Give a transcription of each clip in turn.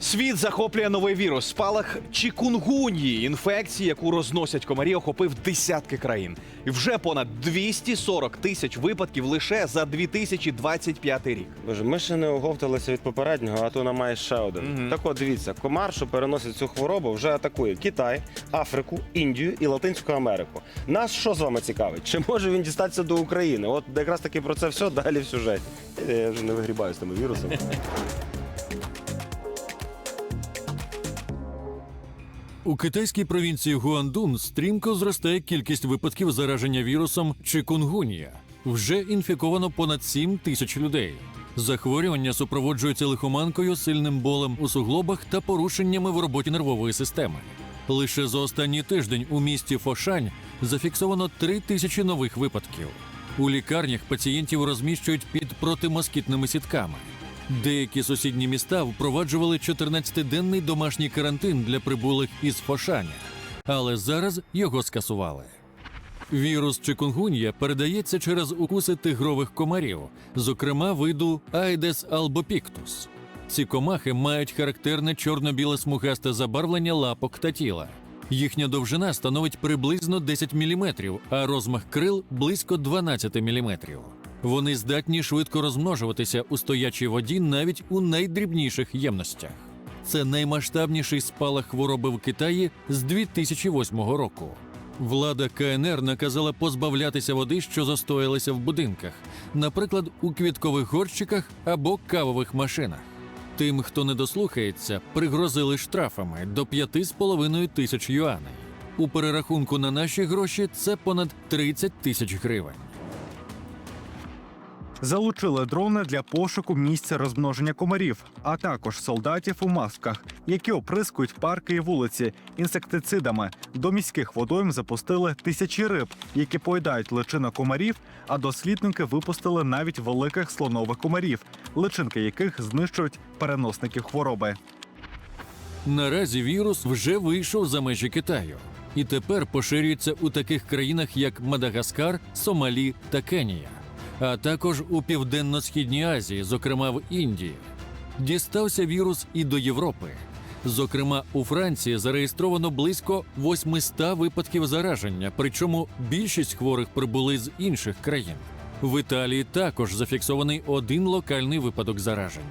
Світ захоплює новий вірус. Спалах чікунгуньї, інфекції, яку розносять комарі, охопив десятки країн. І вже понад 240 тисяч випадків лише за 2025 рік. Боже, ми ще не оговталися від попереднього, а то нам має ще один. Мгм. Так от дивіться, комар, що переносить цю хворобу, вже атакує Китай, Африку, Індію і Латинську Америку. Нас що з вами цікавить? Чи може він дістатися до України? От якраз таки про це все далі в сюжеті. Я вже не вигрібаю з тими вірусами. У китайській провінції Гуандун стрімко зростає кількість випадків зараження вірусом чикунгунія. Вже інфіковано понад 7 тисяч людей. Захворювання супроводжується лихоманкою, сильним болем у суглобах та порушеннями в роботі нервової системи. Лише за останній тиждень у місті Фошань зафіксовано 3 тисячі нових випадків. У лікарнях пацієнтів розміщують під протимоскітними сітками. Деякі сусідні міста впроваджували 14-денний домашній карантин для прибулих із Фошаня, але зараз його скасували. Вірус чикунгун'я передається через укуси тигрових комарів, зокрема виду Aedes albopictus. Ці комахи мають характерне чорно-біле смугасте забарвлення лапок та тіла. Їхня довжина становить приблизно 10 мм, а розмах крил близько 12 мм. Вони здатні швидко розмножуватися у стоячій воді навіть у найдрібніших ємностях. Це наймасштабніший спалах хвороби в Китаї з 2008 року. Влада КНР наказала позбавлятися води, що застоялися в будинках, наприклад, у квіткових горщиках або кавових машинах. Тим, хто не дослухається, пригрозили штрафами до 5,5 тисяч юаней. У перерахунку на наші гроші це понад 30 тисяч гривень. Залучили дрони для пошуку місця розмноження комарів, а також солдатів у масках, які оприскують парки і вулиці інсектицидами. До міських водойм запустили тисячі риб, які поїдають личинок комарів. А дослідники випустили навіть великих слонових комарів, личинки яких знищують переносників хвороби. Наразі вірус вже вийшов за межі Китаю і тепер поширюється у таких країнах, як Мадагаскар, Сомалі та Кенія, а також у південно-східній Азії, зокрема в Індії. Дістався вірус і до Європи. Зокрема, у Франції зареєстровано близько 800 випадків зараження, причому більшість хворих прибули з інших країн. В Італії також зафіксований один локальний випадок зараження.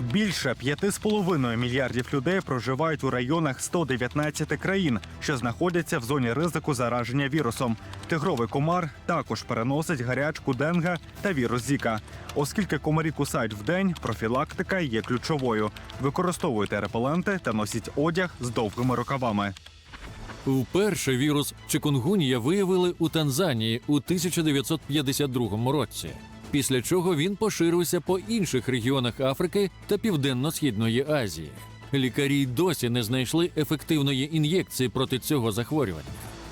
Більше 5,5 мільярдів людей проживають у районах 119 країн, що знаходяться в зоні ризику зараження вірусом. Тигровий комар також переносить гарячку денга та вірус Зіка. Оскільки комарі кусають вдень, профілактика є ключовою. Використовуйте репеленти та носіть одяг з довгими рукавами. Вперше вірус чикунгунія виявили у Танзанії у 1952 році. Після чого він поширився по інших регіонах Африки та Південно-Східної Азії. Лікарі досі не знайшли ефективної ін'єкції проти цього захворювання.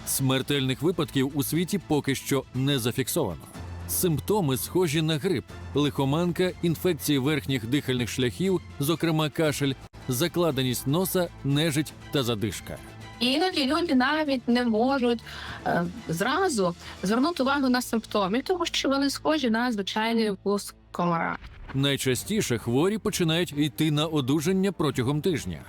Смертельних випадків у світі поки що не зафіксовано. Симптоми схожі на грип, лихоманка, інфекції верхніх дихальних шляхів, зокрема кашель, закладеність носа, нежить та задишка. І іноді люди навіть не можуть е, зразу звернути увагу на симптоми, тому що вони схожі на звичайний вкус комара. Найчастіше хворі починають йти на одужання протягом тижня,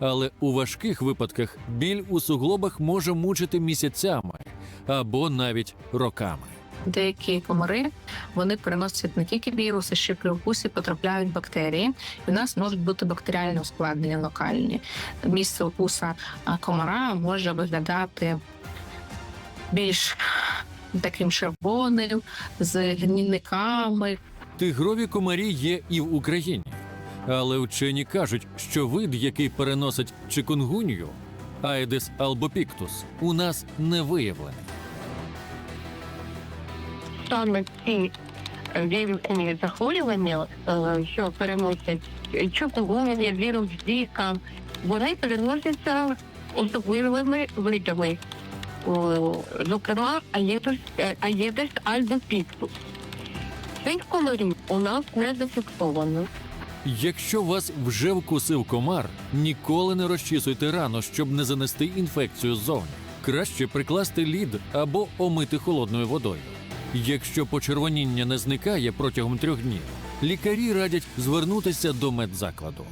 але у важких випадках біль у суглобах може мучити місяцями або навіть роками. Деякі комари вони переносять не тільки віруси, ще при укусі потрапляють бактерії. І у нас можуть бути бактеріальні ускладнення локальні. Місце укуса комара може виглядати більш таким червоним, з гнійниками, Тигрові комарі є і в Україні, але вчені кажуть, що вид, який переносить чикунгунью, Aedes albopictus, у нас не виявлений. Саме ці вірусні захворювання, е, що переносять чупоголення, вірус Зіка, вони переносяться особливими видами. Зокрема, аєдес, е, аєдес альбопіктус. Цих комарів у нас не зафіксовано. Якщо вас вже вкусив комар, ніколи не розчісуйте рану, щоб не занести інфекцію ззовні. Краще прикласти лід або омити холодною водою. Якщо почервоніння не зникає протягом трьох днів, Лікарі радять звернутися до медзакладу.